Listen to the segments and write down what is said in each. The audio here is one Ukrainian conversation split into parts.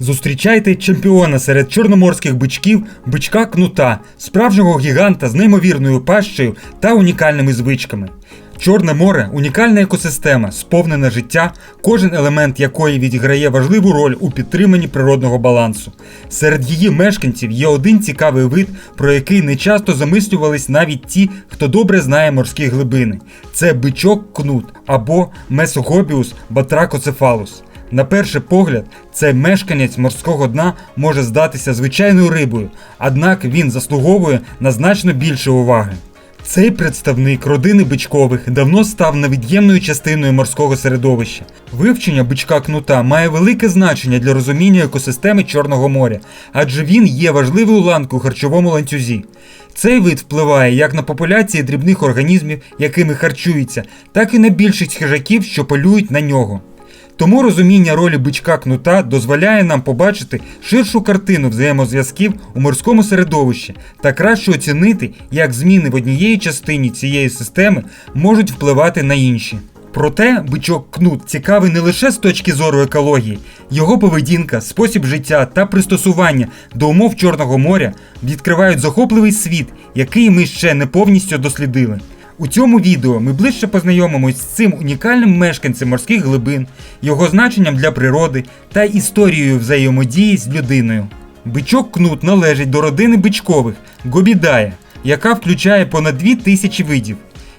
Зустрічайте чемпіона серед чорноморських бичків, бичка кнута, справжнього гіганта з неймовірною пащею та унікальними звичками. Чорне море унікальна екосистема, сповнена життя, кожен елемент якої відіграє важливу роль у підтриманні природного балансу. Серед її мешканців є один цікавий вид, про який не часто замислювались навіть ті, хто добре знає морські глибини. Це бичок кнут або Месогобіус батракоцефалус. На перший погляд, цей мешканець морського дна може здатися звичайною рибою, однак він заслуговує на значно більше уваги. Цей представник родини бичкових давно став невід'ємною частиною морського середовища. Вивчення бичка кнута має велике значення для розуміння екосистеми Чорного моря, адже він є важливою ланкою харчовому ланцюзі. Цей вид впливає як на популяції дрібних організмів, якими харчується, так і на більшість хижаків, що полюють на нього. Тому розуміння ролі бичка кнута дозволяє нам побачити ширшу картину взаємозв'язків у морському середовищі та краще оцінити, як зміни в однієї частині цієї системи можуть впливати на інші. Проте бичок кнут цікавий не лише з точки зору екології, його поведінка, спосіб життя та пристосування до умов Чорного моря відкривають захопливий світ, який ми ще не повністю дослідили. У цьому відео ми ближче познайомимось з цим унікальним мешканцем морських глибин, його значенням для природи та історією взаємодії з людиною. Бичок кнут належить до родини бичкових Гобідая, яка включає понад 2 тисячі видів.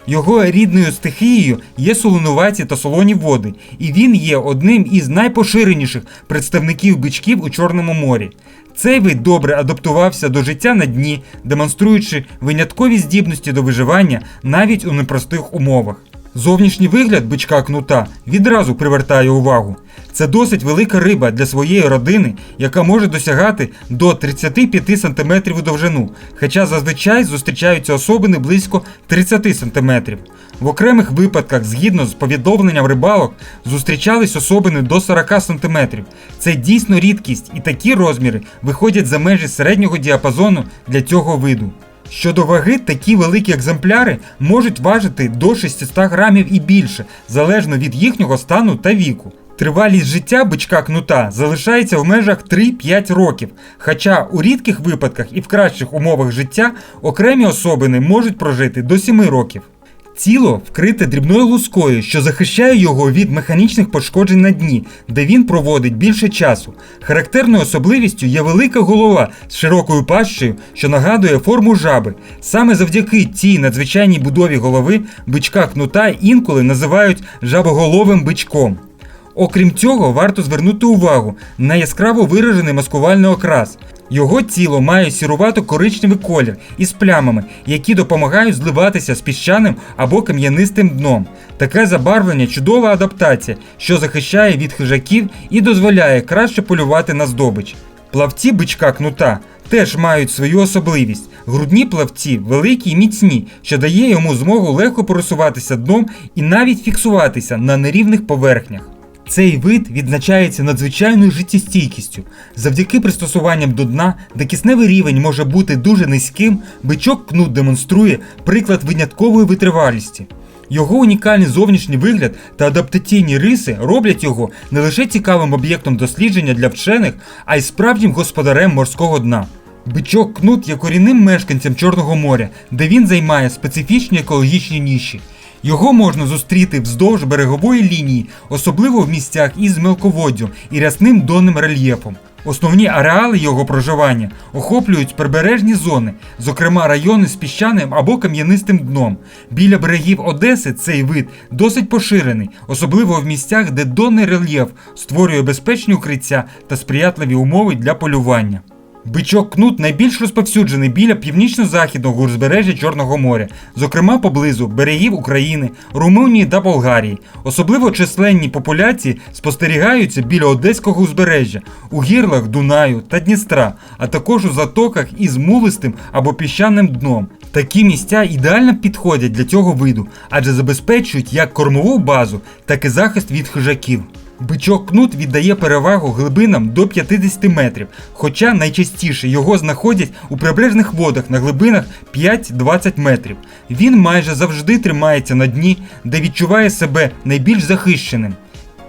Його рідною стихією є солонуваті та солоні води, і він є одним із найпоширеніших представників бичків у Чорному морі. Цей вид добре адаптувався до життя на дні, демонструючи виняткові здібності до виживання навіть у непростих умовах. Зовнішній вигляд бичка кнута відразу привертає увагу. Це досить велика риба для своєї родини, яка може досягати до 35 см у довжину, хоча зазвичай зустрічаються особини близько 30 см. В окремих випадках, згідно з повідомленням рибалок, зустрічались особини до 40 см. Це дійсно рідкість, і такі розміри виходять за межі середнього діапазону для цього виду. Щодо ваги, такі великі екземпляри можуть важити до 600 грамів і більше, залежно від їхнього стану та віку. Тривалість життя бичка кнута залишається в межах 3-5 років, хоча у рідких випадках і в кращих умовах життя окремі особини можуть прожити до 7 років. Тіло вкрите дрібною лускою, що захищає його від механічних пошкоджень на дні, де він проводить більше часу. Характерною особливістю є велика голова з широкою пащею, що нагадує форму жаби. Саме завдяки цій надзвичайній будові голови бичка кнута інколи називають жабоголовим бичком. Окрім цього, варто звернути увагу на яскраво виражений маскувальний окрас. Його тіло має сірувато-коричневий колір із плямами, які допомагають зливатися з піщаним або кам'янистим дном. Таке забарвлення чудова адаптація, що захищає від хижаків і дозволяє краще полювати на здобич. Плавці бичка кнута теж мають свою особливість. Грудні плавці великі і міцні, що дає йому змогу легко пересуватися дном і навіть фіксуватися на нерівних поверхнях. Цей вид відзначається надзвичайною життєстійкістю. Завдяки пристосуванням до дна, де кисневий рівень може бути дуже низьким, бичок кнут демонструє приклад виняткової витривалісті. Його унікальний зовнішній вигляд та адаптаційні риси роблять його не лише цікавим об'єктом дослідження для вчених, а й справжнім господарем морського дна. Бичок кнут є корінним мешканцем Чорного моря, де він займає специфічні екологічні ніші. Його можна зустріти вздовж берегової лінії, особливо в місцях із мелководдю і рясним донним рельєфом. Основні ареали його проживання охоплюють прибережні зони, зокрема райони з піщаним або кам'янистим дном. Біля берегів Одеси цей вид досить поширений, особливо в місцях, де донний рельєф створює безпечні укриття та сприятливі умови для полювання. Бичок кнут найбільш розповсюджений біля північно-західного узбережжя Чорного моря, зокрема поблизу берегів України, Румунії та Болгарії. Особливо численні популяції спостерігаються біля Одеського узбережжя, у гірлах Дунаю та Дністра, а також у затоках із мулистим або піщаним дном. Такі місця ідеально підходять для цього виду, адже забезпечують як кормову базу, так і захист від хижаків. Бичок кнут віддає перевагу глибинам до 50 метрів, хоча найчастіше його знаходять у прибережних водах на глибинах 5-20 метрів. Він майже завжди тримається на дні, де відчуває себе найбільш захищеним.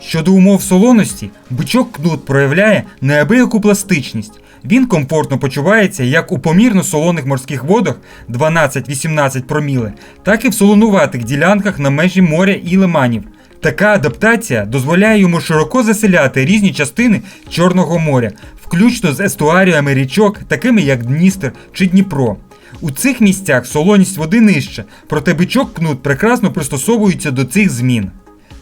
Щодо умов солоності, бичок кнут проявляє неабияку пластичність. Він комфортно почувається як у помірно солоних морських водах 12-18 проміле, так і в солонуватих ділянках на межі моря і лиманів. Така адаптація дозволяє йому широко заселяти різні частини Чорного моря, включно з естуаріями річок, такими як Дністер чи Дніпро. У цих місцях солоність води нижча, проте бичок кнут прекрасно пристосовується до цих змін.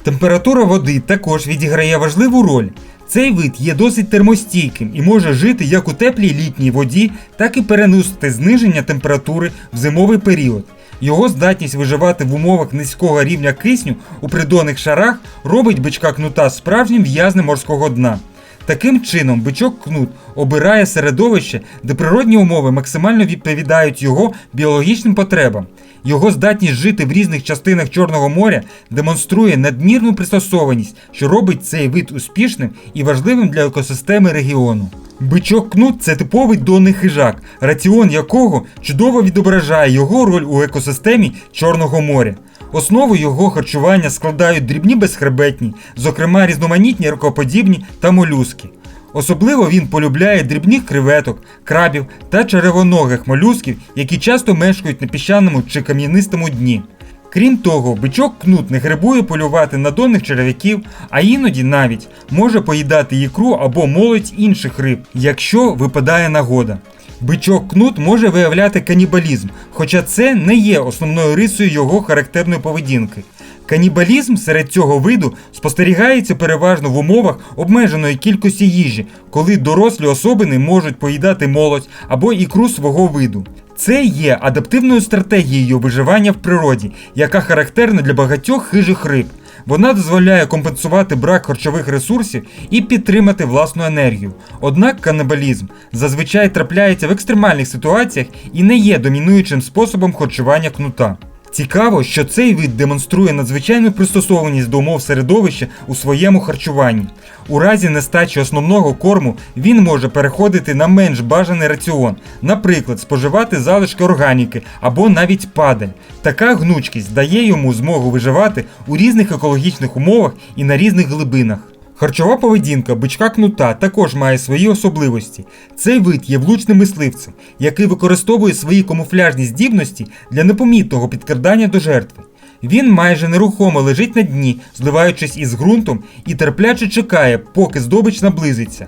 Температура води також відіграє важливу роль. Цей вид є досить термостійким і може жити як у теплій літній воді, так і переносити зниження температури в зимовий період. Його здатність виживати в умовах низького рівня кисню у придонних шарах робить бичка кнута справжнім в'язнем морського дна. Таким чином, бичок кнут обирає середовище, де природні умови максимально відповідають його біологічним потребам. Його здатність жити в різних частинах Чорного моря демонструє надмірну пристосованість, що робить цей вид успішним і важливим для екосистеми регіону. Бичок кнут це типовий донний хижак, раціон якого чудово відображає його роль у екосистемі Чорного моря. Основу його харчування складають дрібні безхребетні, зокрема різноманітні ракоподібні та молюски. Особливо він полюбляє дрібних креветок, крабів та черевоногих молюсків, які часто мешкають на піщаному чи кам'янистому дні. Крім того, бичок кнут не грибує полювати на донних черевиків, а іноді навіть може поїдати ікру або молодь інших риб, якщо випадає нагода. Бичок кнут може виявляти канібалізм, хоча це не є основною рисою його характерної поведінки. Канібалізм серед цього виду спостерігається переважно в умовах обмеженої кількості їжі, коли дорослі особини можуть поїдати молодь або ікру свого виду. Це є адаптивною стратегією виживання в природі, яка характерна для багатьох хижих риб. Вона дозволяє компенсувати брак харчових ресурсів і підтримати власну енергію. Однак канибалізм зазвичай трапляється в екстремальних ситуаціях і не є домінуючим способом харчування кнута. Цікаво, що цей вид демонструє надзвичайну пристосованість до умов середовища у своєму харчуванні. У разі нестачі основного корму він може переходити на менш бажаний раціон, наприклад, споживати залишки органіки або навіть падаль. Така гнучкість дає йому змогу виживати у різних екологічних умовах і на різних глибинах. Харчова поведінка бичка кнута також має свої особливості. Цей вид є влучним мисливцем, який використовує свої камуфляжні здібності для непомітного підкрадання до жертви. Він майже нерухомо лежить на дні, зливаючись із ґрунтом і терпляче чекає, поки здобич наблизиться.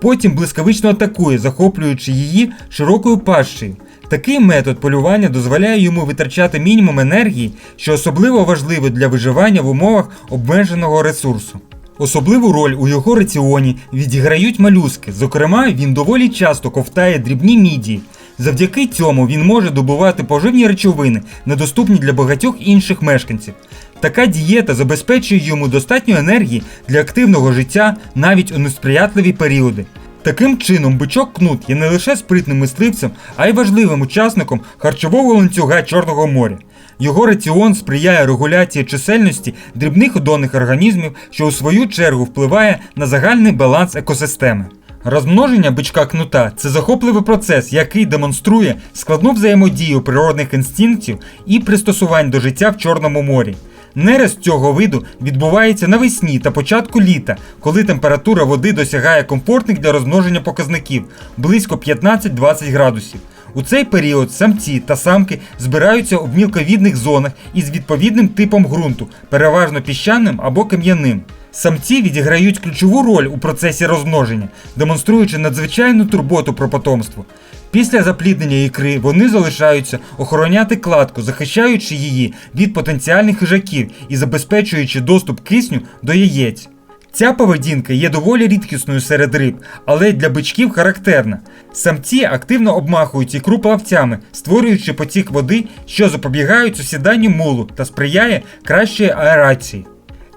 Потім блискавично атакує, захоплюючи її широкою пащею. Такий метод полювання дозволяє йому витрачати мінімум енергії, що особливо важливо для виживання в умовах обмеженого ресурсу. Особливу роль у його раціоні відіграють малюски. Зокрема, він доволі часто ковтає дрібні мідії. Завдяки цьому він може добувати поживні речовини, недоступні для багатьох інших мешканців. Така дієта забезпечує йому достатньо енергії для активного життя навіть у несприятливі періоди. Таким чином, бичок кнут є не лише спритним мисливцем, а й важливим учасником харчового ланцюга Чорного моря. Його раціон сприяє регуляції чисельності дрібних одонних організмів, що у свою чергу впливає на загальний баланс екосистеми. Розмноження бичка кнута це захопливий процес, який демонструє складну взаємодію природних інстинктів і пристосувань до життя в Чорному морі. Нерест цього виду відбувається навесні та початку літа, коли температура води досягає комфортних для розмноження показників близько 15-20 градусів. У цей період самці та самки збираються у мілковідних зонах із відповідним типом ґрунту, переважно піщаним або кам'яним. Самці відіграють ключову роль у процесі розмноження, демонструючи надзвичайну турботу про потомство. Після запліднення ікри вони залишаються охороняти кладку, захищаючи її від потенціальних хижаків і забезпечуючи доступ кисню до яєць. Ця поведінка є доволі рідкісною серед риб, але для бичків характерна. Самці активно обмахують ікру плавцями, створюючи потік води, що запобігають сусіданню мулу та сприяє кращої аерації.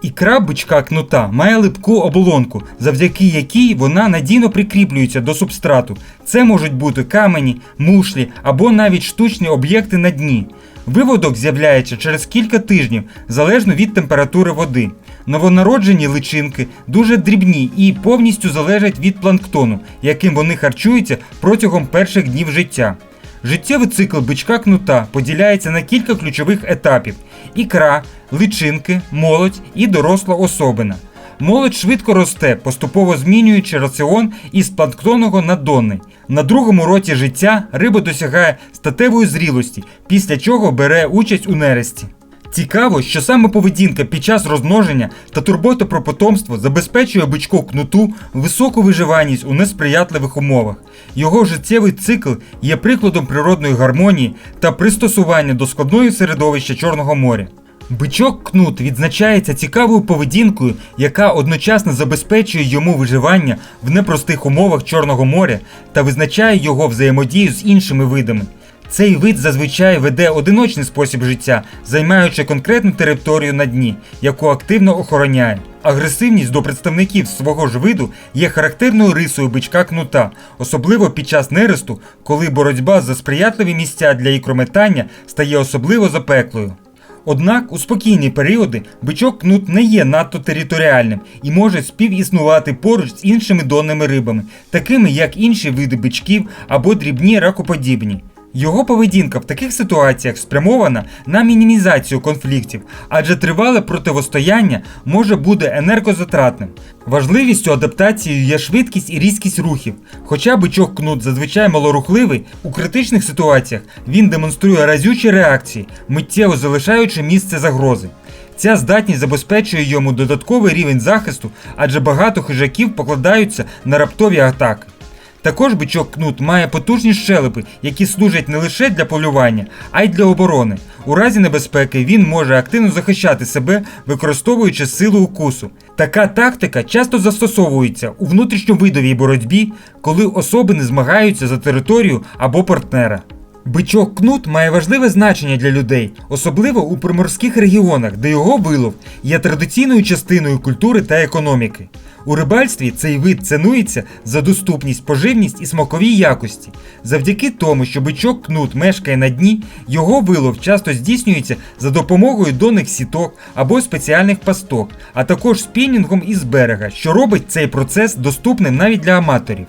Ікра бичка кнута має липку оболонку, завдяки якій вона надійно прикріплюється до субстрату. Це можуть бути камені, мушлі або навіть штучні об'єкти на дні. Виводок з'являється через кілька тижнів, залежно від температури води. Новонароджені личинки дуже дрібні і повністю залежать від планктону, яким вони харчуються протягом перших днів життя. Життєвий цикл бичка кнута поділяється на кілька ключових етапів: ікра, личинки, молодь і доросла особина. Молодь швидко росте, поступово змінюючи раціон із планктонного на донний. На другому році життя риба досягає статевої зрілості, після чого бере участь у нересті. Цікаво, що саме поведінка під час розмноження та турбота про потомство забезпечує бичку кнуту високу виживаність у несприятливих умовах. Його життєвий цикл є прикладом природної гармонії та пристосування до складного середовища Чорного моря. Бичок кнут відзначається цікавою поведінкою, яка одночасно забезпечує йому виживання в непростих умовах Чорного моря та визначає його взаємодію з іншими видами. Цей вид зазвичай веде одиночний спосіб життя, займаючи конкретну територію на дні, яку активно охороняє. Агресивність до представників свого ж виду є характерною рисою бичка кнута, особливо під час нересту, коли боротьба за сприятливі місця для ікрометання стає особливо запеклою. Однак у спокійні періоди бичок кнут не є надто територіальним і може співіснувати поруч з іншими донними рибами, такими як інші види бичків або дрібні ракоподібні. Його поведінка в таких ситуаціях спрямована на мінімізацію конфліктів, адже тривале противостояння може бути енергозатратним. Важливістю адаптації є швидкість і різкість рухів. Хоча бичок кнут зазвичай малорухливий, у критичних ситуаціях він демонструє разючі реакції, миттєво залишаючи місце загрози. Ця здатність забезпечує йому додатковий рівень захисту, адже багато хижаків покладаються на раптові атаки. Також бичок кнут має потужні щелепи, які служать не лише для полювання, а й для оборони. У разі небезпеки він може активно захищати себе, використовуючи силу укусу. Така тактика часто застосовується у внутрішньовидовій боротьбі, коли особи не змагаються за територію або партнера. Бичок кнут має важливе значення для людей, особливо у приморських регіонах, де його вилов є традиційною частиною культури та економіки. У рибальстві цей вид цінується за доступність, поживність і смакові якості. Завдяки тому, що бичок кнут мешкає на дні, його вилов часто здійснюється за допомогою донних сіток або спеціальних пасток, а також спінінгом із берега, що робить цей процес доступним навіть для аматорів.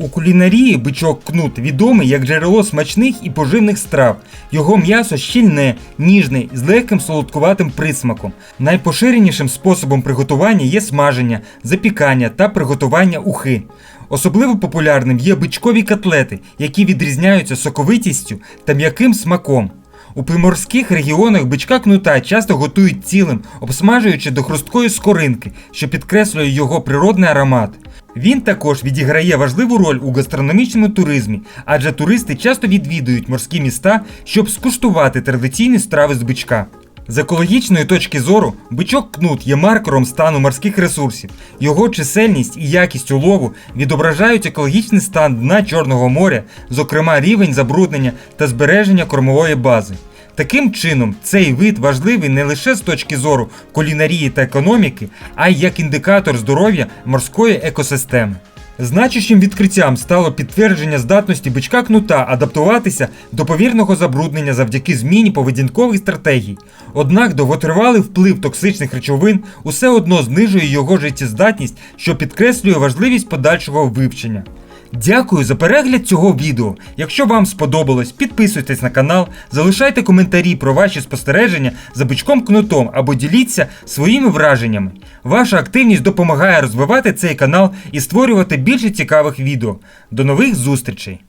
У кулінарії бичок кнут відомий як джерело смачних і поживних страв. Його м'ясо щільне, ніжне, з легким солодкуватим присмаком. Найпоширенішим способом приготування є смаження, запікання та приготування ухи. Особливо популярним є бичкові котлети, які відрізняються соковитістю та м'яким смаком. У приморських регіонах бичка кнута часто готують цілим, обсмажуючи до хрусткої скоринки, що підкреслює його природний аромат. Він також відіграє важливу роль у гастрономічному туризмі, адже туристи часто відвідують морські міста, щоб скуштувати традиційні страви з бичка. З екологічної точки зору, бичок кнут є маркером стану морських ресурсів. Його чисельність і якість улову відображають екологічний стан дна Чорного моря, зокрема рівень забруднення та збереження кормової бази. Таким чином, цей вид важливий не лише з точки зору кулінарії та економіки, а й як індикатор здоров'я морської екосистеми. Значущим відкриттям стало підтвердження здатності бичка кнута адаптуватися до повірного забруднення завдяки зміні поведінкових стратегій. Однак довготривалий вплив токсичних речовин усе одно знижує його життєздатність, що підкреслює важливість подальшого вивчення. Дякую за перегляд цього відео. Якщо вам сподобалось, підписуйтесь на канал, залишайте коментарі про ваші спостереження за бичком кнутом або діліться своїми враженнями. Ваша активність допомагає розвивати цей канал і створювати більше цікавих відео. До нових зустрічей!